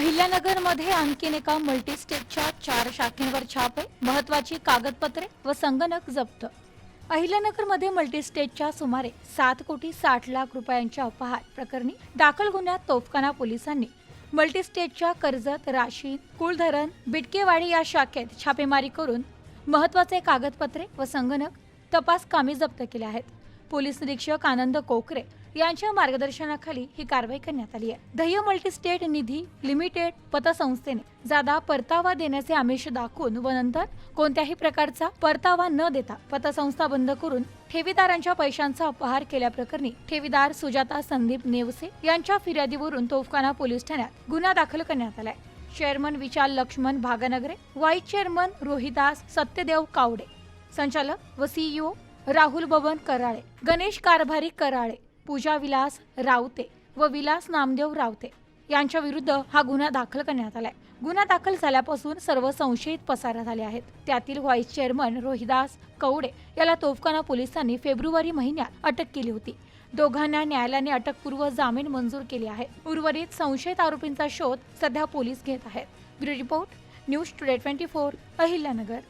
अहिल्यानगरमध्ये आणखीन एका मल्टीस्टेटच्या चार शाखेंवर छाप आहे. महत्वाची कागदपत्रे व संगणक जप्त. अहिल्यानगरमध्ये मल्टीस्टेटच्या सुमारे सात कोटी साठ लाख रुपयांच्या अपहार प्रकरणी दाखल गुन्ह्यात तोफखाना पोलिसांनी. मल्टीस्टेटच्या कर्जत राशीन कुळधरण बिटकेवाडी या शाखेत छापेमारी करून महत्त्वाचे कागदपत्रे व संगणक तपास कामी जप्त केले आहेत. पोलीस निरीक्षक आनंद कोकरे यांच्या मार्गदर्शनाखाली ही कारवाई करण्यात आली आहे. ध्येय मल्टीस्टेट निधी लिमिटेड पतसंस्थेने जादा परतावा देण्याचे आमिष दाखवून व नंतर कोणत्याही प्रकारचा परतावा न देता पतसंस्था बंद करून ठेवीदारांच्या पैशांचा अपहार केल्याप्रकरणी ठेवीदार सुजाता संदीप नेवसे यांच्या फिर्यादीवरून तोफखाना पोलीस ठाण्यात गुन्हा दाखल करण्यात आलाय. Chairman Vishal Laxman Bhagnagare vice chairman Rohidas Satyadev Kawade संचालक व सीईओ राहुल बबन कराळे गणेश कारभारी कराळे पूजा विलास रावते व विलास नामदेव रावते यांच्या विरुद्ध हा गुन्हा दाखल करण्यात आलाय. गुन्हा दाखल झाल्यापासून सर्व संशयित पसार झाले आहेत. त्यातील व्हाईस चेअरमन रोहिदास कवडे याला तोफखाना पोलिसांनी फेब्रुवारी महिन्यात अटक केली होती. दोघांना न्यायालयाने अटकपूर्व जामीन मंजूर केले आहे. उर्वरित संशयित आरोपींचा शोध सध्या पोलीस घेत आहेत. Bureau report news today twenty four Ahilyanagar.